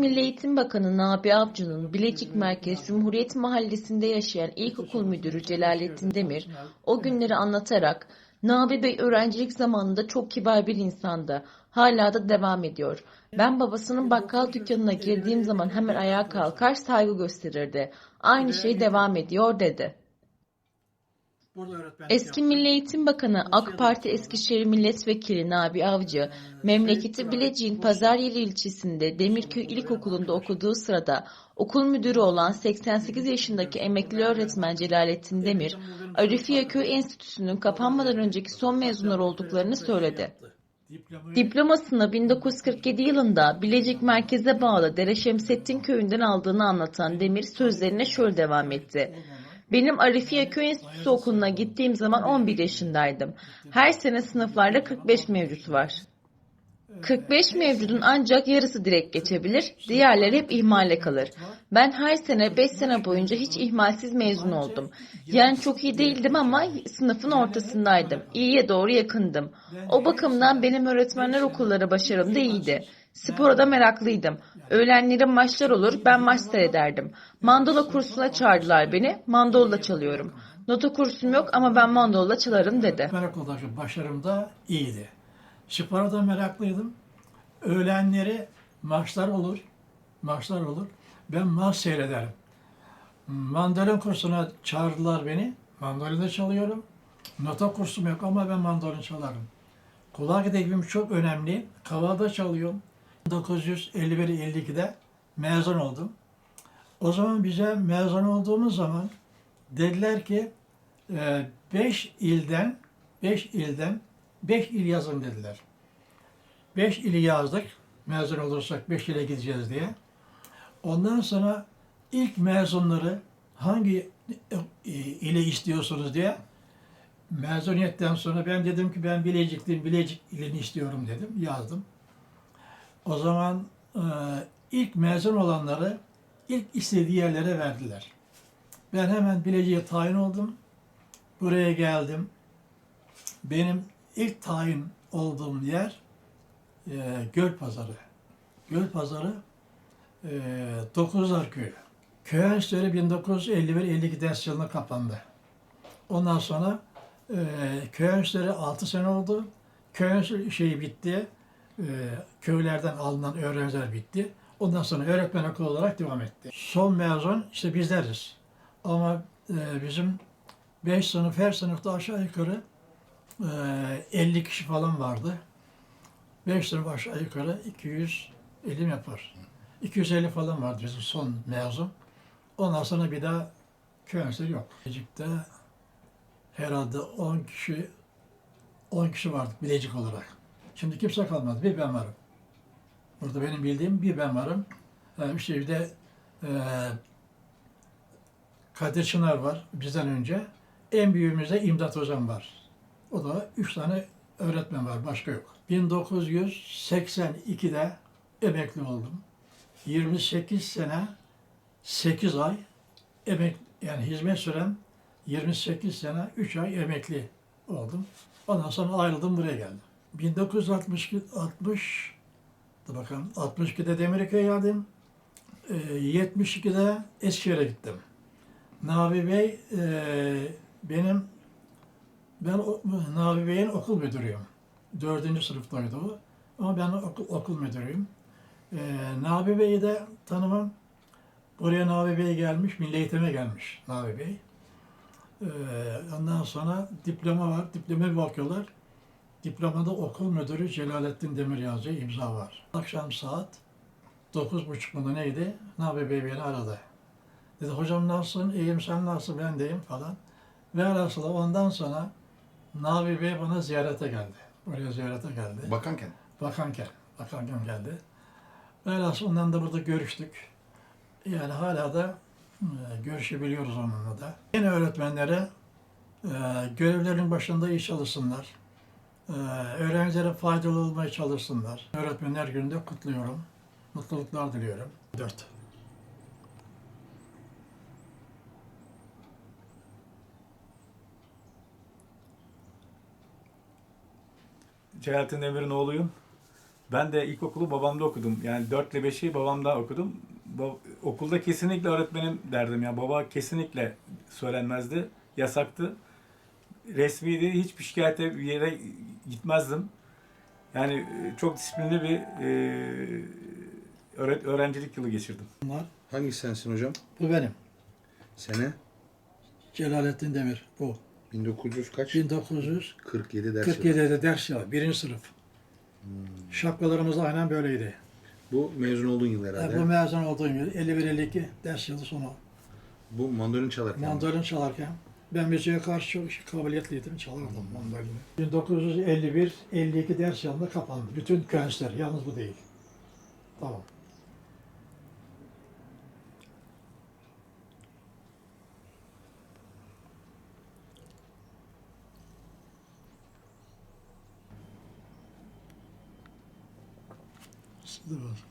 Milli Eğitim Bakanı Nabi Avcı'nın Bilecik Merkez Cumhuriyet Mahallesi'nde yaşayan ilkokul müdürü Celalettin Demir o günleri anlatarak Nabi Bey öğrencilik zamanında çok kibar bir insandı. Hala da devam ediyor. Ben babasının bakkal dükkanına girdiğim zaman hemen ayağa kalkar saygı gösterirdi. Aynı şey devam ediyor dedi. Eski. Milli Eğitim Bakanı AK Parti Eskişehir Milletvekili Nabi Avcı, memleketi Bilecik'in Pazaryeli ilçesinde Demirköy İlkokulu'nda okuduğu sırada okul müdürü olan 88 yaşındaki emekli öğretmen Celalettin Demir, Arifiye Köy Enstitüsü'nün kapanmadan önceki son mezunlar olduklarını söyledi. Diplomasını 1947 yılında Bilecik merkeze bağlı Dere Şemsettin köyünden aldığını anlatan Demir sözlerine şöyle devam etti. Benim Arifiye Köy Enstitüsü okuluna gittiğim zaman 11 yaşındaydım. Her sene sınıflarda 45 mevcut var. 45 mevcudun ancak yarısı direkt geçebilir, diğerleri hep ihmale kalır. Ben her sene 5 sene boyunca hiç ihmalsiz mezun oldum. Yani çok iyi değildim ama sınıfın ortasındaydım. İyiye doğru yakındım. O bakımdan benim öğretmenler okulları başarım da iyiydi. Spora da meraklıydım. Öğlenleri maçlar olur, ben maç seyrederdim. Mandola kursuna çağırdılar beni, mandola çalıyorum. Nota kursum yok ama ben mandola çalarım dedi. okuldaki başarım da iyiydi. Spora da meraklıydım. Öğlenleri maçlar olur. Maçlar olur. Ben maç seyrederim. Mandolin kursuna çağırdılar beni. Mandolin de çalıyorum. Nota kursum yok ama ben mandolin çalarım. Kulak edebim çok önemli. Kavalda çalıyorum. 1951-52'de mezun oldum. O zaman bize mezun olduğumuz zaman dediler ki 5 ilden 5 ilden 5 il yazın dediler. 5 ili yazdık. Mezun olursak 5 ile gideceğiz diye. Ondan sonra ilk mezunları hangi e, ile istiyorsunuz diye mezuniyetten sonra ben dedim ki ben Bilecikliyim, Bilecik ilini istiyorum dedim. Yazdım. O zaman e, ilk mezun olanları ilk istediği yerlere verdiler. Ben hemen Bilecik'e tayin oldum. Buraya geldim. Benim ilk tayin olduğum yer e, Göl Pazarı. Göl Pazarı e, Dokuzlar Köyü. Köy enstitüleri 1951-52 ders yılında kapandı. Ondan sonra e, köy enstitüleri 6 sene oldu. Köy enstitüleri şeyi bitti. E, köylerden alınan öğrenciler bitti. Ondan sonra öğretmen okulu olarak devam etti. Son mezun işte bizleriz. Ama e, bizim 5 sınıf her sınıfta aşağı yukarı e, 50 kişi falan vardı. 5 sınıf aşağı yukarı 250 mi yapar? 250 falan vardı bizim son mezun. Ondan sonra bir daha köy yok. Bilecik'te herhalde 10 kişi 10 kişi vardık Bilecik olarak. Şimdi kimse kalmadı. Bir ben varım. Burada benim bildiğim bir ben varım. Ee, işte bir de e, Kadir Çınar var bizden önce. En büyüğümüz de İmdat Hocam var. O da üç tane öğretmen var, başka yok. 1982'de emekli oldum. 28 sene 8 ay emek yani hizmet sürem 28 sene 3 ay emekli oldum. Ondan sonra ayrıldım buraya geldim. 1962 60 dur bakalım 62'de Demirköy'e geldim. Ee, 72'de Eskişehir'e gittim. Nabi Bey e, benim ben o- Nabi Bey'in okul müdürüyüm. Dördüncü sınıftaydı o. Ama ben okul, okul müdürüyüm. Ee, Nabi Bey'i de tanımam. Buraya Nabi Bey gelmiş, Milli Eğitim'e gelmiş Nabi Bey. Ee, ondan sonra diploma var, diploma bakıyorlar. Diplomada okul müdürü Celalettin Demir yazıyor, imza var. Akşam saat dokuz buçuk mu neydi? Nabi Bey beni aradı. Dedi hocam nasılsın, iyiyim sen nasılsın, ben deyim falan. Velhasıl ondan sonra Nabi Bey bana ziyarete geldi. Buraya ziyarete geldi. Bakanken. Bakanken, bakanken geldi. Velhasıl ondan da burada görüştük. Yani hala da e, görüşebiliyoruz onunla da. Yeni öğretmenlere e, görevlerin başında iyi çalışsınlar. E, öğrencilere faydalı olmaya çalışsınlar. Öğretmenler gününde kutluyorum. Mutluluklar diliyorum. Dört. Celalettin Demir'in oğluyum. Ben de ilkokulu babamda okudum. Yani 4 ile 5'i babamda okudum. Ba- okulda kesinlikle öğretmenim derdim. Ya baba kesinlikle söylenmezdi. Yasaktı. Resmiydi. Hiçbir şikayete bir yere gitmezdim. Yani e, çok disiplinli bir e, öğrencilik yılı geçirdim. Bunlar, Hangi sensin hocam? bu benim. Sene? Celalettin Demir. Bu. 1900 kaç? 1947'de 47 ders. aldım. ders ya. Birinci sınıf. Şapkalarımız aynen böyleydi. Bu mezun olduğun yıl herhalde. bu mezun olduğum yıl 51-52 ders yılı sonu. Bu mandolin çalarken. Mandolin çalarken ben müziğe karşı çok kabiliyetliydim. Çalardım mandolini. 1951-52 ders yılında kapandı. Bütün küensler. Yalnız bu değil. Tamam. Dur bakalım.